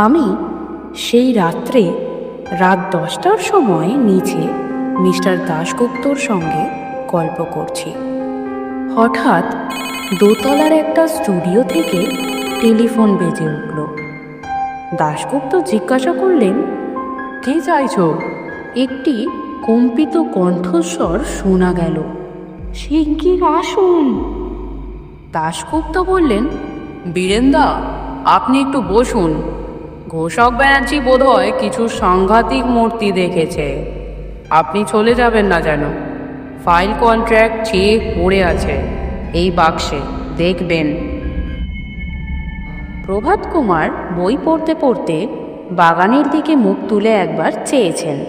আমি সেই রাত্রে রাত দশটার সময় নিচে মিস্টার দাশগুপ্তর সঙ্গে গল্প করছি। হঠাৎ দোতলার একটা স্টুডিও থেকে টেলিফোন বেজে উঠল। দাশগুপ্ত জিজ্ঞাসা করলেন, কে চাইছো? একটি কম্পিত কণ্ঠস্বর শোনা গেল। শিগগির আসুন দাশগুপ্ত বললেন, বীরেন্দা, আপনি একটু বসুন। ঘোষক ব্যানার্জি বোধহয় কিছু সাংঘাতিক মূর্তি দেখেছে। আপনি চলে যাবেন না যেন। ফাইল কন্ট্রাক্ট চেক পড়ে আছে। এই বাক্সে দেখবেন। প্রভাত কুমার বই পড়তে পড়তে বাগানের দিকে মুখ তুলে একবার চেয়েছেন।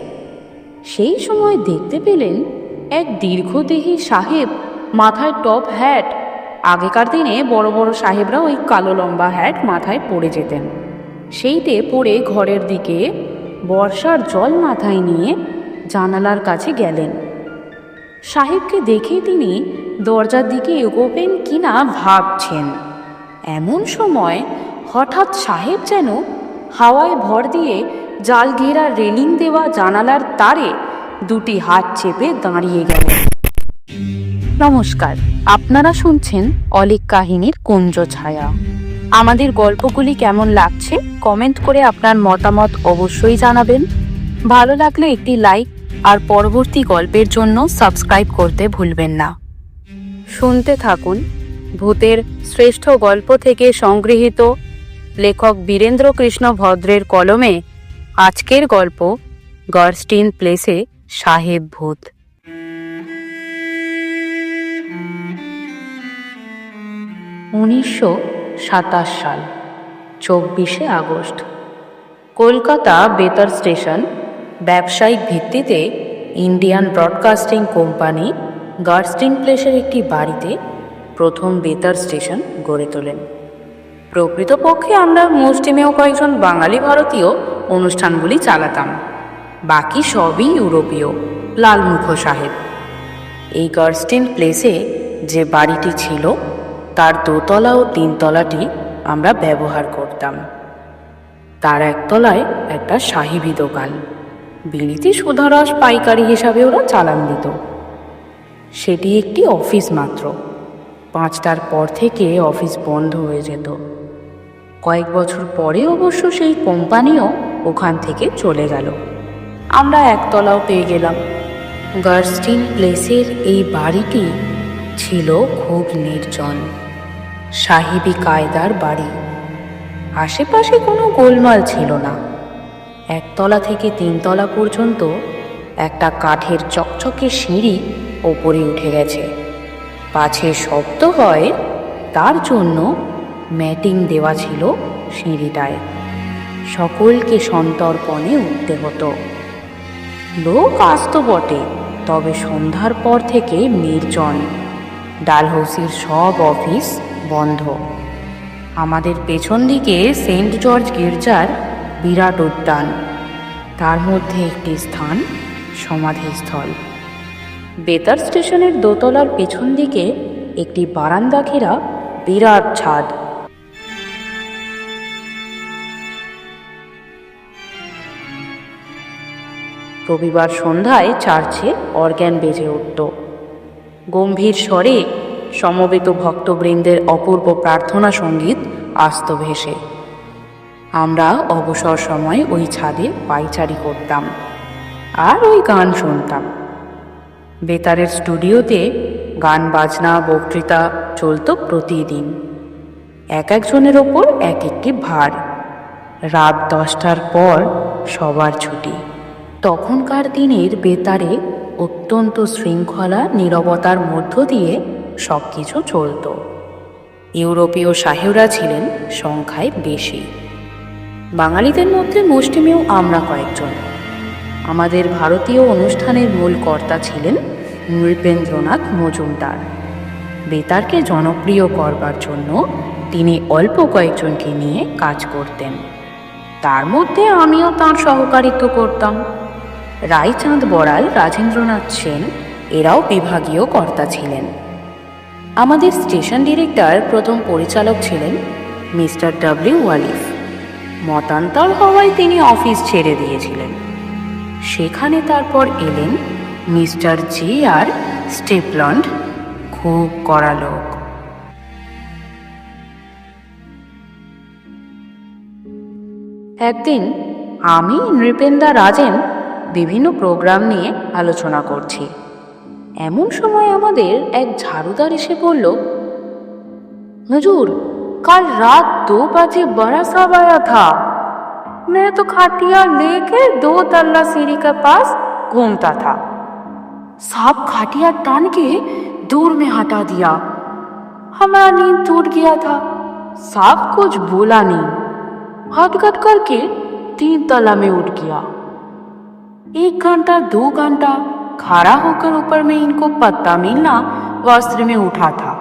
সেই সময় দেখতে পেলেন এক দীর্ঘদেহী সাহেব মাথায় টপ হ্যাট আগেকার দিনে বড় বড় সাহেবরা ওই কালো লম্বা হ্যাট মাথায় পরে যেতেন। সেইটে পড়ে ঘরের দিকে বর্ষার জল মাথায় নিয়ে জানালার কাছে গেলেন। সাহেবকে দেখে তিনি দরজার দিকে এগোবেন কিনা ভাবছেন। এমন সময় হঠাৎ সাহেব যেন হাওয়ায় ভর দিয়ে জাল ঘেরা রেলিং দেওয়া জানালার তারে দুটি হাত চেপে দাঁড়িয়ে গেল নমস্কার, আপনারা শুনছেন অলিক কাহিনীর কুঞ্জ ছায়া। আমাদের গল্পগুলি কেমন লাগছে কমেন্ট করে আপনার মতামত অবশ্যই জানাবেন। ভালো লাগলে একটি লাইক আর পরবর্তী গল্পের জন্য সাবস্ক্রাইব করতে ভুলবেন না। শুনতে থাকুন ভূতের শ্রেষ্ঠ গল্প থেকে সংগৃহীত লেখক বীরেন্দ্র কৃষ্ণ ভদ্রের কলমে আজকের গল্প গার্স্টিন প্লেসে সাহেব ভূত। উনিশশো সাতাশ সাল, চব্বিশে আগস্ট। কলকাতা বেতার স্টেশন, ব্যবসায়িক ভিত্তিতে ইন্ডিয়ান ব্রডকাস্টিং কোম্পানি গার্স্টিন প্লেসের একটি বাড়িতে প্রথম বেতার স্টেশন গড়ে তোলেন। প্রকৃতপক্ষে আমরা মুষ্টিমেয় কয়েকজন বাঙালি ভারতীয় অনুষ্ঠানগুলি চালাতাম। বাকি সবই ইউরোপীয়, লালমুখ সাহেব। এই গার্স্টিন প্লেসে যে বাড়িটি ছিল তার দোতলা ও তিনতলাটি আমরা ব্যবহার করতাম। তার একতলায় একটা সাহিবি দোকান। বিলিতি সুধারস পাইকারি হিসাবে ওরা চালান দিত। সেটি একটি অফিস মাত্র। পাঁচটার পর থেকে অফিস বন্ধ হয়ে যেত। কয়েক বছর পরে অবশ্য সেই কোম্পানিও ওখান থেকে চলে গেল। আমরা একতলাও পেয়ে গেলাম। গার্স্টিন প্লেসের এই বাড়িটি ছিল খুব নির্জন। সাহিবি কায়দার বাড়ি। আশেপাশে কোনো গোলমাল ছিল না। একতলা থেকে তিনতলা পর্যন্ত একটা কাঠের চকচকে সিঁড়ি ওপরে উঠে গেছে। পাছে শব্দ হয়, তার জন্য ম্যাটিং দেওয়া ছিল সিঁড়িটায়। সকলকে সন্তর্পণে উঠতে হতো। লোক আসতো বটে, তবে সন্ধ্যার পর থেকে নির্জন। ডালহৌসির সব অফিস বন্ধ। আমাদের পেছন দিকে সেন্ট জর্জ গির্জার বিরাট উদ্যান। তার মধ্যে একটি স্থান, সমাধিস্থল। বেতার স্টেশনের দোতলার পেছন দিকে একটি বারান্দা ঘেরা বিরাট ছাদ। রবিবার সন্ধ্যায় চার্চে অর্গ্যান বেজে উঠত গম্ভীর স্বরে সমবেত ভক্তবৃন্দের অপূর্ব প্রার্থনা সংগীত আস্ত ভেসে। আমরা অবসর সময় ওই ছাদে পাইচারি করতাম আর ওই গান শুনতাম। বেতারের স্টুডিওতে গান, বাজনা, বক্তৃতা চলতো প্রতিদিন। এক একজনের ওপর এক একটি ভার। রাত দশটার পর সবার ছুটি। তখনকার দিনের বেতারে অত্যন্ত শৃঙ্খলা, নীরবতার মধ্য দিয়ে সব কিছু চলত। ইউরোপীয় সাহেবরা ছিলেন সংখ্যায় বেশি। বাঙালিদের মধ্যে মুষ্টিমেয় আমরা কয়েকজন। আমাদের ভারতীয় অনুষ্ঠানের মূল কর্তা ছিলেন নৃপেন্দ্রনাথ মজুমদার। বেতারকে জনপ্রিয় করবার জন্য তিনি অল্প কয়েকজনকে নিয়ে কাজ করতেন। তার মধ্যে আমিও তাঁর সহকারিত্ব করতাম। রায়চাঁদ বড়াল রাজেন্দ্রনাথ সেন এরাও বিভাগীয় কর্তা ছিলেন। আমাদের স্টেশন ডিরেক্টর প্রথম পরিচালক ছিলেন মিস্টার ডাব্লিউ ওয়ালিফ। মতান্তর হওয়ায় তিনি অফিস ছেড়ে দিয়েছিলেন। সেখানে তারপর এলেন মিস্টার জি আর স্টেপলন্ড, খুব কড়া লোক। একদিন আমি নৃপেন্দা রাজেন বিভিন্ন প্রোগ্রাম নিয়ে আলোচনা করছি। এমন সময় আমাদের এক ঝাড়ুদার এসে বলল হুজুর कल रात दो बजे बड़ा साहब आया था मैं तो खाटिया लेके दो तल्ला सीढ़ी के पास घूमता था सांप खाटिया टान के दूर में हटा दिया हमारा नींद टूट गया था सांप कुछ बोला नहीं हटगट करके तीन तला में उठ गया एक घंटा दो घंटा खड़ा होकर ऊपर में इनको पत्ता मिलना वस्त्र में उठा था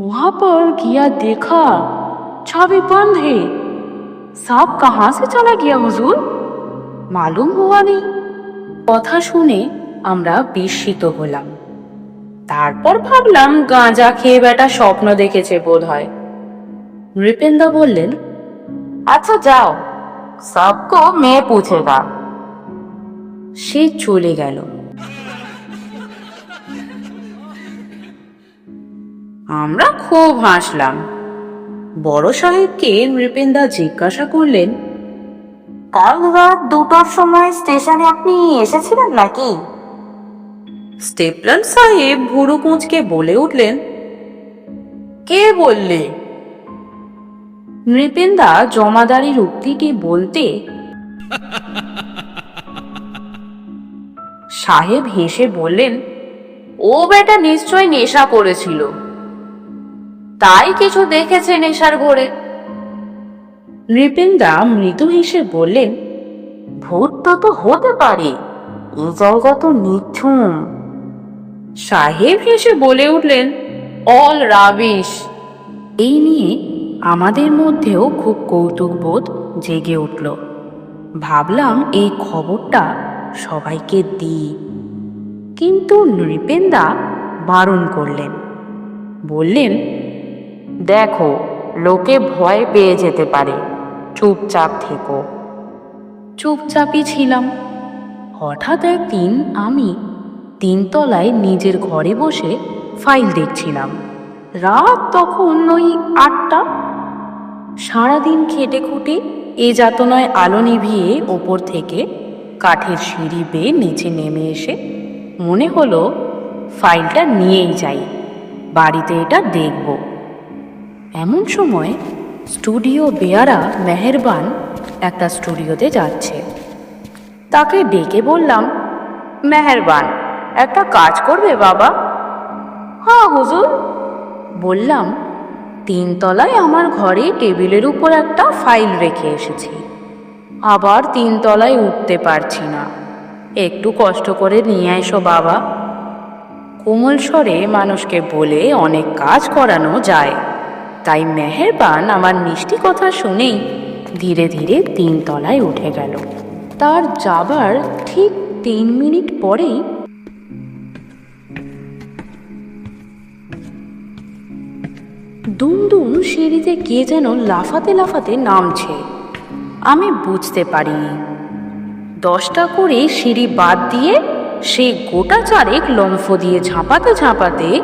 वहां पर किया देखा चाबी बंद है सांप कहाँ से चला गया हुजूर मालूम हुआ नहीं কথা শুনে আমরা বিস্মিত হলাম তারপর ভাবলাম গাঁজা খেয়ে বেটা স্বপ্ন দেখেছে বোধ হয় নৃপেন্দা বললেন আচ্ছা যাও সবকো মেয়ে পুছেগা সে চলে গেল। আমরা খুব হাসলাম। বড় সাহেবকে নৃপেন্দা জিজ্ঞাসা করলেন কাল রাত দুটোর সময় স্টেশনে আপনি এসেছিলেন নাকি? স্টেপলার সাহেব ভুরু কুঁচকে বলে উঠলেন কে বললে? নৃপেন্দা জমাদারির উক্তিটি বলতে সাহেব হেসে বললেন ও বেটা নিশ্চয় নেশা করেছিল। তাই কিছু দেখেছে নেশার ঘোরে। নৃপেন্দা মৃদু হেসে বললেন ভূত তো তো হতে পারে জায়গা তো নিঝুম সাহেব হেসে বলে উঠলেন অল রাবিশ। এই নিয়ে আমাদের মধ্যেও খুব কৌতুকবোধ জেগে উঠল। ভাবলাম এই খবরটা সবাইকে দিই। কিন্তু নৃপেন্দা বারণ করলেন। বললেন, দেখো, লোকে ভয় পেয়ে যেতে পারে। চুপচাপ থেকো। চুপচাপই ছিলাম। হঠাৎ একদিন আমি তিনতলায় নিজের ঘরে বসে ফাইল দেখছিলাম। রাত তখন ওই আটটা। সারাদিন খেটে খুঁটে এ যাতনায় আলো নিভিয়ে ওপর থেকে কাঠের সিঁড়ি বেয়ে নিচে নেমে এসে মনে হলো ফাইলটা নিয়েই যাই, বাড়িতে এটা দেখব। এমন সময় স্টুডিও বেয়ারা মেহেরবান একটা স্টুডিওতে যাচ্ছে। তাকে ডেকে বললাম, মেহেরবান, একটা কাজ করবে বাবা? হ্যাঁ হুজুর। বললাম, তিনতলায় আমার ঘরে টেবিলের উপর একটা ফাইল রেখে এসেছি। আবার তিনতলায় উঠতে পারছি না। একটু কষ্ট করে নিয়ে এসো বাবা। কোমল স্বরে মানুষকে বলে অনেক কাজ করানো যায়। তাই মেহেরবান আমার মিষ্টি কথা শুনেই ধীরে ধীরে তিনতলায় উঠে গেল। তার যাবার ঠিক তিন মিনিট পরেই দুমদুম সিঁড়িতে কে যেন লাফাতে লাফাতে নামছে। আমি বুঝতে পারিনি। দশটা করে সিঁড়ি বাদ দিয়ে সে গোটা চারেক লম্ফ দিয়ে ঝাঁপাতে ঝাঁপাতে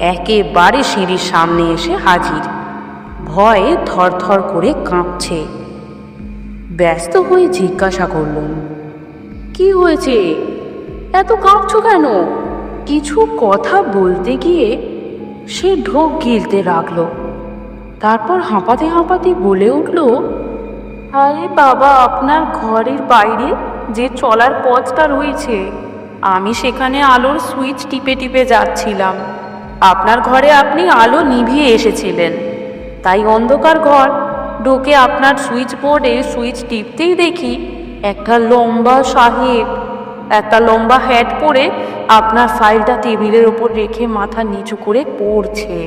একেবারে সিঁড়ির সামনে এসে হাজির। ভয়ে থরথর করে কাঁপছে। ব্যস্ত হয়ে জিজ্ঞাসা করলুম কি হয়েছে? এত কাঁপছো কেন? কিছু কথা বলতে গিয়ে সে ঢোক গিলতে রাখল তারপর হাঁপাতে হাঁপাতে বলে উঠল আরে বাবা, আপনার ঘরের বাইরে যে চলার পথটা রয়েছে, আমি সেখানে আলোর সুইচ টিপে টিপে যাচ্ছিলাম। আপনার ঘরে আপনি আলো নিভিয়ে এসেছিলেন, তাই অন্ধকার ঘর ঢোকে আপনার সুইচ বোর্ডে সুইচ টিপতেই দেখি একটা লম্বা সাহেব, একটা লম্বা হ্যাট পরে আপনার ফাইলটা টেবিলের ওপর রেখে মাথা নিচু করে পড়ছে।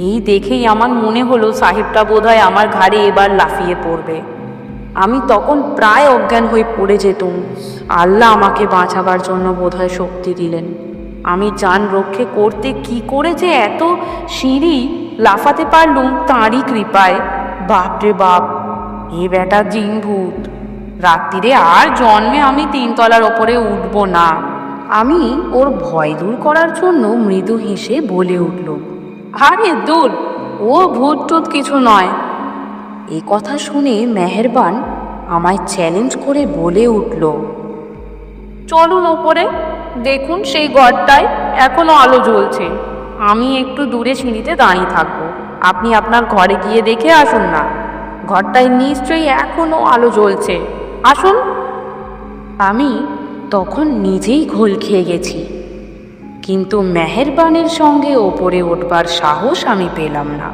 এই দেখেই আমার মনে হলো সাহেবটা বোধহয় আমার ঘাড়ে এবার লাফিয়ে পড়বে। আমি তখন প্রায় অজ্ঞান হয়ে পড়ে যেতুম। আল্লাহ আমাকে বাঁচাবার জন্য বোধহয় শক্তি দিলেন। আমি যান রক্ষে করতে কি করে যে এত সিঁড়ি লাফাতে পারলুম তাঁরই কৃপায়। বাপরে বাপ, এ বেটা জিন ভূত রাত্রিরে আর জন্মে আমি তিনতলার ওপরে উঠব না। আমি ওর ভয় দূর করার জন্য মৃদু হেসে বলে উঠল আরে দূর, ও ভূত টুত কিছু নয়। এই কথা শুনে মেহেরবান আমায় চ্যালেঞ্জ করে বলে উঠল, চলুন ওপরে দেখুন সেই ঘরটায় এখনও আলো জ্বলছে। আমি একটু দূরে সিঁড়িতে দাঁড়িয়ে থাকব। আপনি আপনার ঘরে গিয়ে দেখে আসুন না। ঘরটায় নিশ্চয়ই এখনও আলো জ্বলছে। আসুন। আমি তখন নিজেই ঘোল খেয়ে গেছি। কিন্তু মেহেরবানের সঙ্গে ওপরে উঠবার সাহস আমি পেলাম না।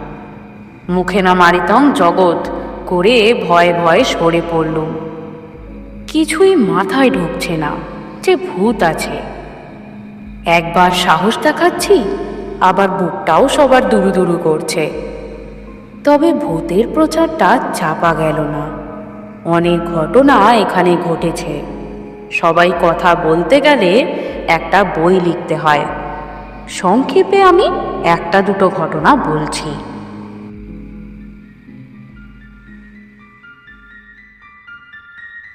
মুখে না মারিতম জগৎ, করে ভয়ে ভয়ে সরে পড়ল কিছুই মাথায় ঢুকছে না যে ভূত আছে। একবার সাহস দেখাচ্ছি, আবার বুকটাও সবার দুরু দুরু করছে। তবে ভূতের প্রচারটা চাপা গেল না। অনেক ঘটনা এখানে ঘটেছে। সবাই কথা বলতে গেলে একটা বই লিখতে হয়। সংক্ষেপে আমি একটা দুটো ঘটনা বলছি।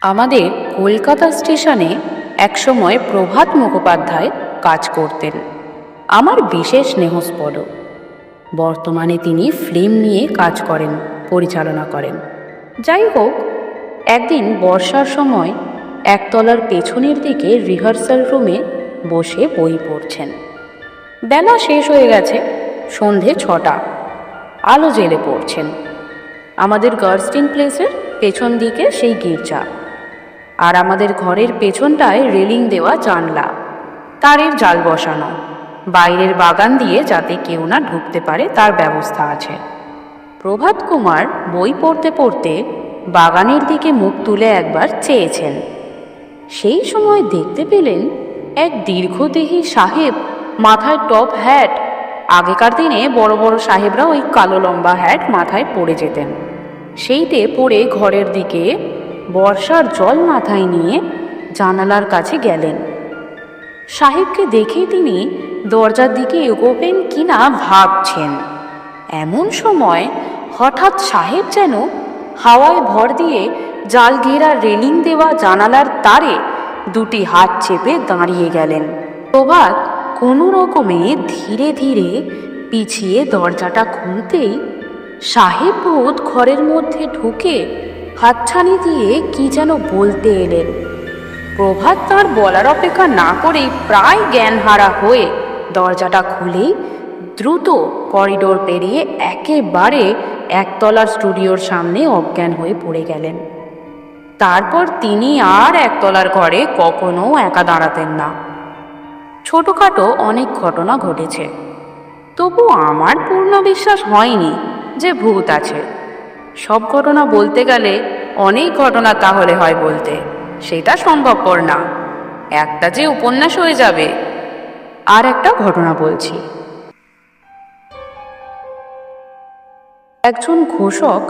আমাদের কলকাতা স্টেশনে একসময় প্রভাত মুখোপাধ্যায় কাজ করতেন। আমার বিশেষ স্নেহস্পদ। বর্তমানে তিনি ফিল্ম নিয়ে কাজ করেন, পরিচালনা করেন। যাই হোক, একদিন বর্ষার সময় একতলার পেছনের দিকে রিহার্সাল রুমে বসে বই পড়ছেন। বেলা শেষ হয়ে গেছে, সন্ধে ছটা। আলো জেলে পড়ছেন। আমাদের গার্লস্টিন প্লেসের পেছন দিকে সেই গির্জা। আর আমাদের ঘরের পেছনটায় রেলিং দেওয়া জানলা। তারের জাল বসানো। বাইরের বাগান দিয়ে যাতে কেউ না ঢুকতে পারে, তার ব্যবস্থা আছে। প্রভাত কুমার বই পড়তে পড়তে বাগানের দিকে মুখ তুলে একবার চেয়েছেন। সেই সময় দেখতে পেলেন এক দীর্ঘদেহী সাহেব মাথায় টপ হ্যাট আগেকার দিনে বড় বড় সাহেবরা ওই কালো লম্বা হ্যাট মাথায় পরে যেতেন। সেইতে পরে ঘরের দিকে বর্ষার জল মাথায় নিয়ে জানালার কাছে গেলেন। সাহেবকে দেখে তিনি দরজার দিকে এগোবেন কিনা ভাবছেন। এমন সময় হঠাৎ সাহেব যেন হাওয়ায় ভর দিয়ে জাল ঘেরা রেলিং দেওয়া জানালার তারে দুটি হাত চেপে দাঁড়িয়ে গেলেন। প্রভাত কোনো রকমে ধীরে ধীরে পিছিয়ে দরজাটা খুলতেই সাহেব ভূত ঘরের মধ্যে ঢুকে হাতছানি দিয়ে কি যেন বলতে এলেন। প্রভাত তার বলার অপেক্ষা না করেই প্রায় জ্ঞানহারা হয়ে দরজাটা খুলেই দ্রুত করিডোর পেরিয়ে একেবারে একতলার স্টুডিওর সামনে অজ্ঞান হয়ে পড়ে গেলেন। তারপর তিনি আর একতলার ঘরে কখনো একা দাঁড়াতেন না। ছোটোখাটো অনেক ঘটনা ঘটেছে। তবু আমার পূর্ণ বিশ্বাস হয়নি যে ভূত আছে। সব ঘটনা বলতে গেলে অনেক ঘটনা তাহলে হয় বলতে, সেটা সম্ভবপর না। একটা যে উপন্যাস হয়ে যাবে। আর একটা ঘটনা বলছি। একজন ঘোষক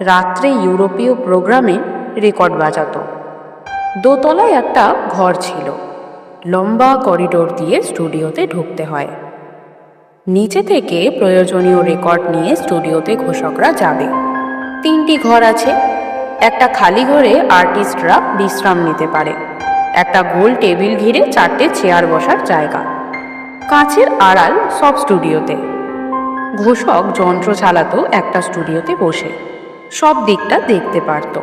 রাত্রে ইউরোপীয় প্রোগ্রামে রেকর্ড বাজাতো। দোতলায় একটা ঘর ছিল। লম্বা করিডোর দিয়ে স্টুডিওতে ঢুকতে হয়। নিচে থেকে প্রয়োজনীয় রেকর্ড নিয়ে স্টুডিওতে ঘোষকরা যাবে। তিনটি ঘর আছে। একটা খালি ঘরে আর্টিস্টরা বিশ্রাম নিতে পারে। একটা গোল টেবিল ঘিরে চারটে চেয়ার বসার জায়গা। কাছের আড়াল সব স্টুডিওতে। ঘোষক যন্ত্র চালাতো একটা স্টুডিওতে বসে। সব দিকটা দেখতে পারত।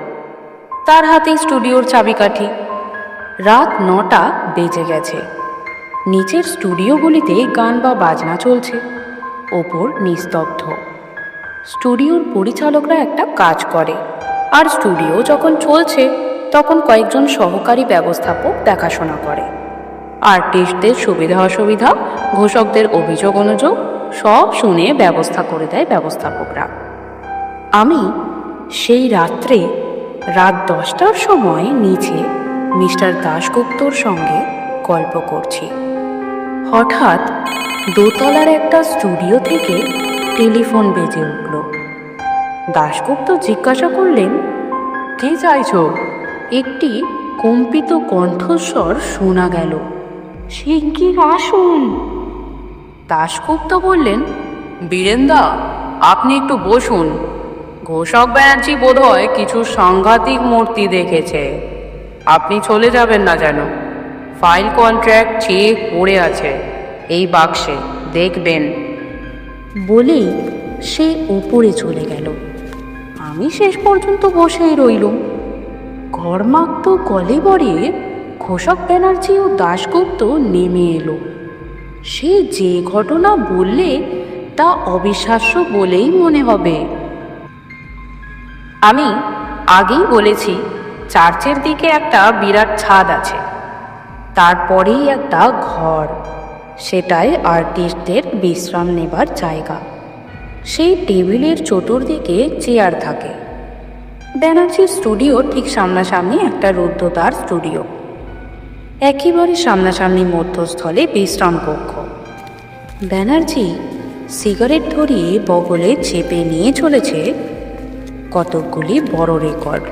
তার হাতেই স্টুডিওর চাবিকাঠি। রাত নটা বেজে গেছে। নিচের স্টুডিওগুলিতে গান বা বাজনা চলছে। ওপর নিস্তব্ধ। স্টুডিওর পরিচালকরা একটা কাজ করে। আর স্টুডিও যখন চলছে, তখন কয়েকজন সহকারী ব্যবস্থাপক দেখাশোনা করে। আর্টিস্টদের সুবিধা অসুবিধা, ঘোষকদের অভিযোগ অনুযোগ, সব শুনে ব্যবস্থা করে দেয় ব্যবস্থাপকরা। আমি সেই রাত্রে রাত দশটার সময় নিচে মিস্টার দাশগুপ্তর সঙ্গে গল্প করছি। হঠাৎ দোতলার একটা স্টুডিও থেকে টেলিফোন বেজে উঠল। দাশগুপ্ত জিজ্ঞাসা করলেন, কে চাইছো? একটি কম্পিত কণ্ঠস্বর শোনা গেল। শিগগির আসুন দাশগুপ্ত বললেন, বীরেন্দা, আপনি একটু বসুন। ঘোষক ব্যানার্জি বোধহয় কিছু সাংঘাতিক মূর্তি দেখেছে। আপনি চলে যাবেন না যেন। ফাইল কন্ট্রাক্ট চেক পড়ে আছে। এই বাক্সে দেখবেন। বলেই সে উপরে চলে গেল। আমি শেষ পর্যন্ত বসেই রইলুম। ঘরমাক্ত কলেবরে ঘোষক ব্যানার্জি ও দাশগুপ্ত নেমে এলো। সে যে ঘটনা বললে তা অবিশ্বাস্য বলেই মনে হবে। আমি আগেই বলেছি, চার্চের দিকে একটা বিরাট ছাদ আছে। তারপরেই একটা ঘর। সেটাই আর্টিস্টদের বিশ্রাম নেবার জায়গা। সেই টেবিলের চতুর্দিকে চেয়ার থাকে। ব্যানার্জির স্টুডিও ঠিক সামনাসামনি একটা রুদ্ধদ্বার স্টুডিও। একেবারে সামনাসামনি মধ্যস্থলে বিশ্রাম কক্ষ। ব্যানার্জি সিগারেট ধরিয়ে বগলে চেপে নিয়ে চলেছে কতকগুলি বড় রেকর্ড।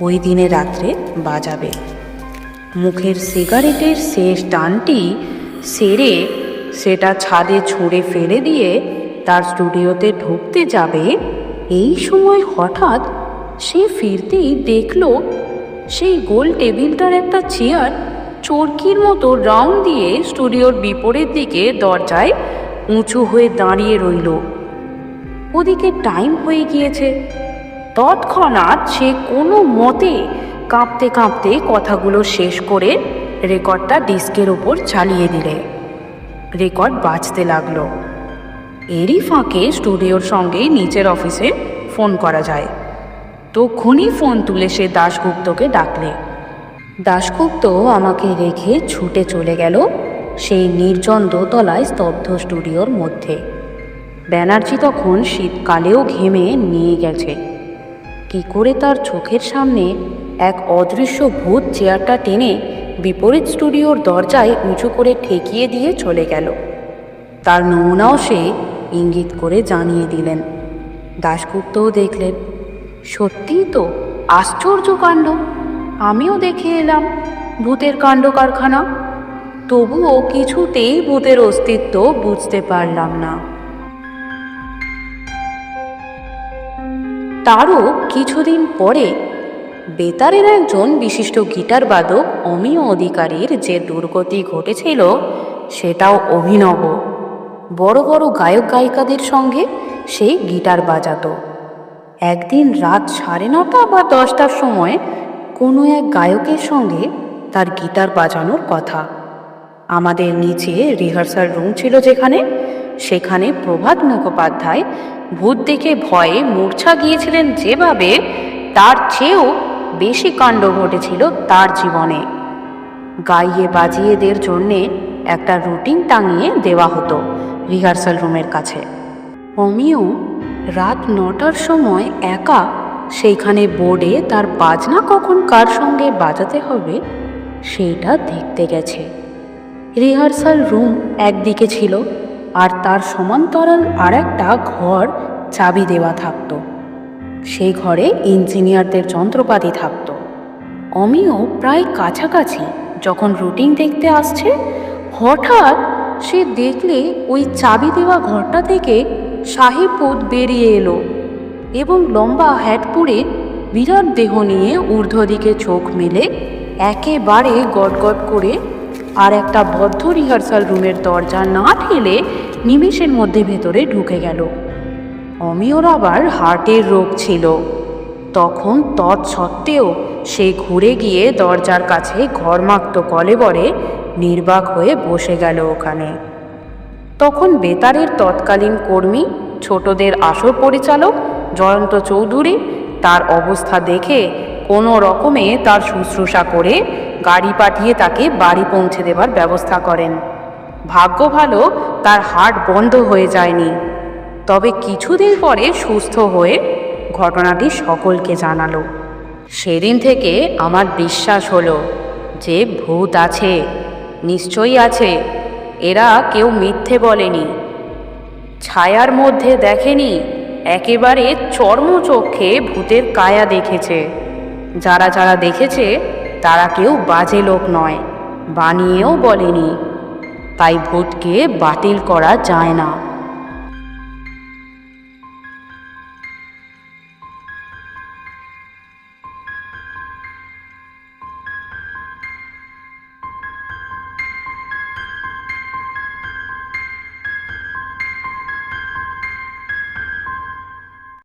ওই দিনে রাত্রে বাজাবে। মুখের সিগারেটের শেষ টানটি সেরে সেটা ছাদে ছুঁড়ে ফেলে দিয়ে তার স্টুডিওতে ঢুকতে যাবে। এই সময় হঠাৎ সে ফিরতেই দেখল সেই গোল টেবিলটার একটা চেয়ার চরকির মতো রাউন্ড দিয়ে স্টুডিওর বিপরীত দিকে দরজায় উঁচু হয়ে দাঁড়িয়ে রইল। ওদিকে টাইম হয়ে গিয়েছে। তৎক্ষণাৎ সে কোনো মতে কাঁপতে কাঁপতে কথাগুলো শেষ করে রেকর্ডটা ডিস্কের ওপর চালিয়ে দিলে। রেকর্ড বাজতে লাগল। এরই ফাঁকে স্টুডিওর সঙ্গে নিচের অফিসে ফোন করা যায়। তখনই ফোন তুলে সে দাশগুপ্তকে ডাকলে। দাশগুপ্ত আমাকে রেখে ছুটে চলে গেল সেই নির্জন দোতলায় স্তব্ধ স্টুডিওর মধ্যে। ব্যানার্জি তখন শীতকালেও ঘেমে নিয়ে গেছে। কি করে তার চোখের সামনে এক অদৃশ্য ভূত চেয়ারটা টেনে বিপরীত স্টুডিওর দরজায় উঁচু করে ঠেকিয়ে দিয়ে চলে গেল। তার নমুনাও সে ইঙ্গিত করে জানিয়ে দিলেন। দাশগুপ্তও দেখলেন। সত্যিই তো আশ্চর্য কাণ্ড। আমিও দেখে এলাম ভূতের কাণ্ড কারখানা তবুও কিছুতেই ভূতের অস্তিত্ব বুঝতে পারলাম না। তারও কিছুদিন পরে বেতারের একজন বিশিষ্ট গিটার বাদক অমিয় অধিকারীর যে দুর্গতি ঘটেছিল, সেটাও অভিনব। বড় বড় গায়ক গায়িকাদের সঙ্গে সে গিটার বাজাতো। একদিন রাত সাড়ে নটা বা দশটার সময় কোনো এক গায়কের সঙ্গে তার গিটার বাজানোর কথা। আমাদের নিচে রিহার্সাল রুম ছিল যেখানে সেখানে প্রভাত মুখোপাধ্যায় ভূত দেখে ভয়ে মূর্ছা গিয়েছিলেন যেভাবে, তার চেয়েও বেশি কাণ্ড ঘটেছিল তার জীবনে। গাইয়ে বাজিয়েদের জন্যে একটা রুটিন টাঙিয়ে দেওয়া হতো রিহার্সাল রুমের কাছে। অমিও রাত নটার সময় একা সেইখানে বোর্ডে তার বাজনা কখন কার সঙ্গে বাজাতে হবে, সেইটা দেখতে গেছে। রিহার্সাল রুম একদিকে ছিল আর তার সমান্তরাল আর একটা ঘর চাবি দেওয়া থাকতো। সেই ঘরে ইঞ্জিনিয়ারদের যন্ত্রপাতি থাকতো। অমিও প্রায় কাছাকাছি যখন রুটিন দেখতে আসছে, হঠাৎ সে দেখলে ওই চাবি দেওয়া ঘরটা থেকে সাহেবপুত বেরিয়ে এলো এবং লম্বা হ্যাট পরে বিরাট দেহ নিয়ে ঊর্ধ্ব দিকে চোখ মেলে একেবারে গটগট করে আর একটা বদ্ধ রিহার্সাল রুমের দরজা না ঠেলে নিমেষের মধ্যে ভেতরে ঢুকে গেল। অমিয়র আবার হার্টের রোগ ছিল। তখন তৎসত্ত্বেও সে ঘুরে গিয়ে দরজার কাছে ঘরমাক্ত কলেবরে, নির্বাক হয়ে বসে গেল ওখানে। তখন বেতারের তৎকালীন কর্মী, ছোটদের আসর পরিচালক, জয়ন্ত চৌধুরী তার অবস্থা দেখে কোনো রকমে তার শুশ্রূষা করে গাড়ি পাঠিয়ে তাকে বাড়ি পৌঁছে দেবার ব্যবস্থা করেন। ভাগ্য ভালো, তার হার্ট বন্ধ হয়ে যায়নি। তবে কিছুদিন পরে সুস্থ হয়ে ঘটনাটি সকলকে জানালো। সেদিন থেকে আমার বিশ্বাস হলো যে ভূত আছে, নিশ্চয়ই আছে, এরা কেউ মিথ্যে বলেনি। ছায়ার মধ্যে দেখেনি, একেবারে চর্মচক্ষে ভূতের কায়া দেখেছে। যারা যারা দেখেছে, তারা কেউ বাজে লোক নয় বানিয়েও বলেনি। তাই ভোটকে বাতিল করা যায় না।